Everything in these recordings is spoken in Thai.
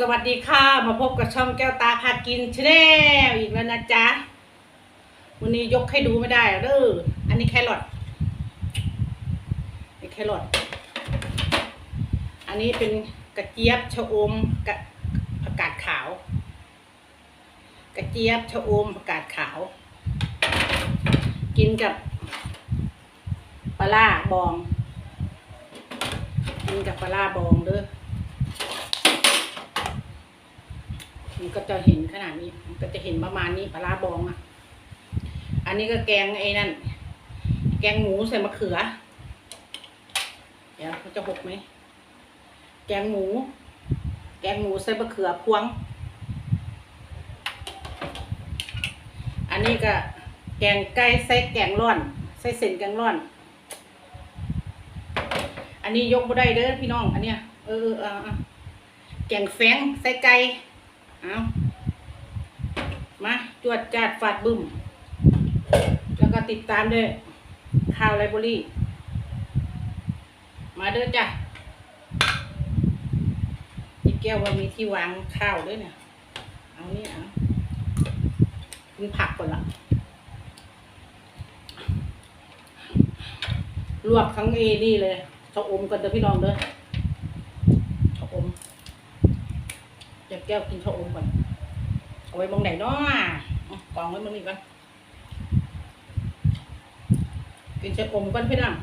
สวัสดีค่ะ มาพบกับช่องแก้วตาพากินชาแนลอีกแล้วนะจ๊ะ วันนี้ยกให้ดูไม่ได้เด้ออันนี้แครอทนี่แครอทอันนี้เป็นกระเจี๊ยบชะอมกะผักกาดขาว กระเจี๊ยบชะอมผักกาดขาว กินกับปลาร้าบอง กินกับปลาร้าบองเด้อ มันก็จะเห็นขนาดนี้ มันก็จะเห็นประมาณนี้ปลาบองอะ อันนี้ก็แกงไอ้นั่น แกงหมูใส่มะเขือ เดี๋ยวมันจะหกไหม แกงหมู แกงหมูใส่มะเขือพวง อันนี้ก็แกงไก่ใส่แกงร่อน ใส่เส้นแกงร่อน อันนี้ยกบ่ได้เด้อพี่น้อง อันเนี้ย เออเออเออเออแกงแฟงใส่ไก่ เอามาจวดจาดฟาดบึ้ม แล้วก็ติดตามด้วยข่าวไลบรารีมาเด้อจ้ะอีกแก้วว่ามีที่วางข้าวด้วยเนี่ย เอานี่เอากินผักก่อนละลวกทั้งเอนี่เลยชะอมกันเด้อพี่น้องเด้อชะอม เดี๋ยว แก้วกินชะอมก่อน เอาไว้มองไหนเนาะกองไว้มองนี่ก่อนกินชะอมก่อนพี่น้อง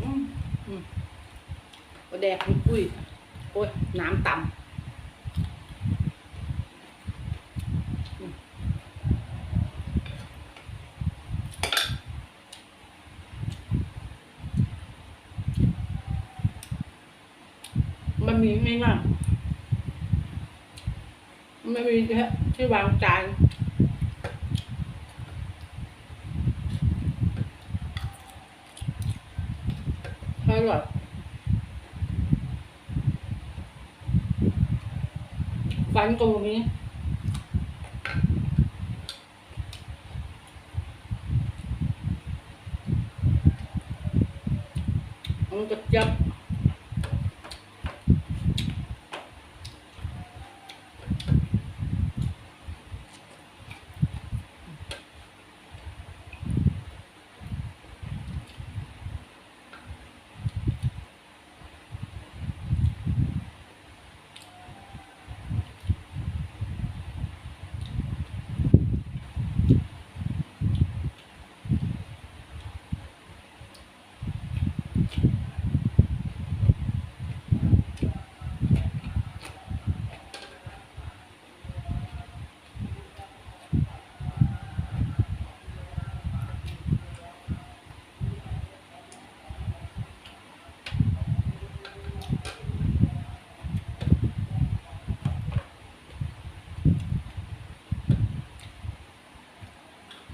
อืมอืมแดกปุ้ยโอ้ยน้ำต่ำมมันมีไม่ง่าย ไม่มีที่วางจานใช่หรอฟันตรงนี้มันจะจับ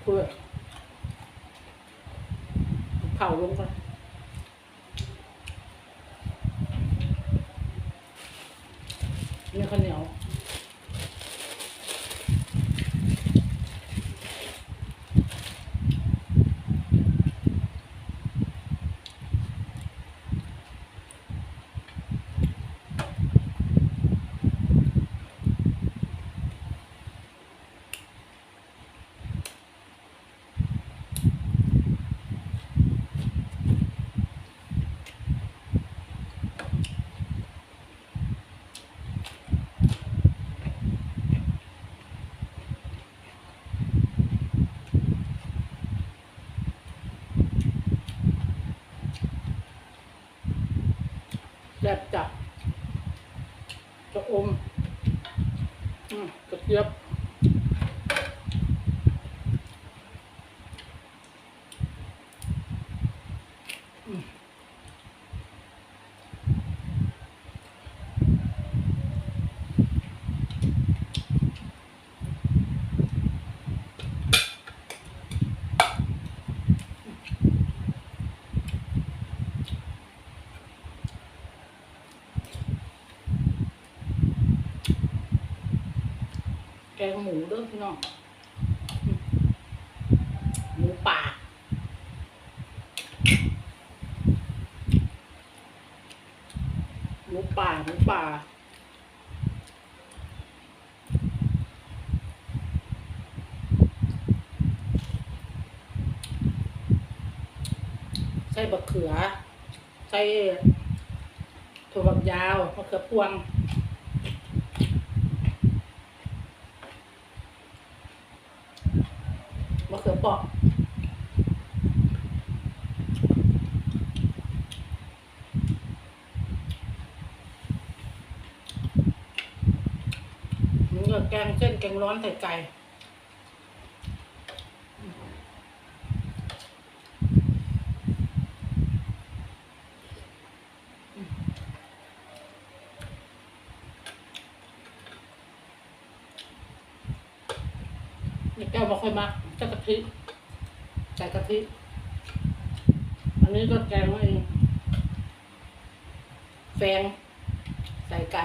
เพื่อเผาลงก่อนนี่ข้าวเหนียว แบบจับ กระอมกระเทียบ งหมูด้วยพี่น้องหมูป่าหมูป่าหมูป่าใส่บะเขือ ใส่ถั่วฝักยาวมะเขือพวง เขือเปอกนี่ก็แกงเส้นแกงร้อนใส่ไก่แก้วบอกค่อยมา ใส่กะทิใส่กะทิอันนี้ก็แกงไอ้แฟงใส่ไก่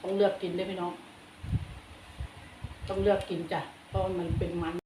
ต้องเลือกกินได้พี่น้อง ต้องเลือกกินจ้ะเพราะมันเป็นมัน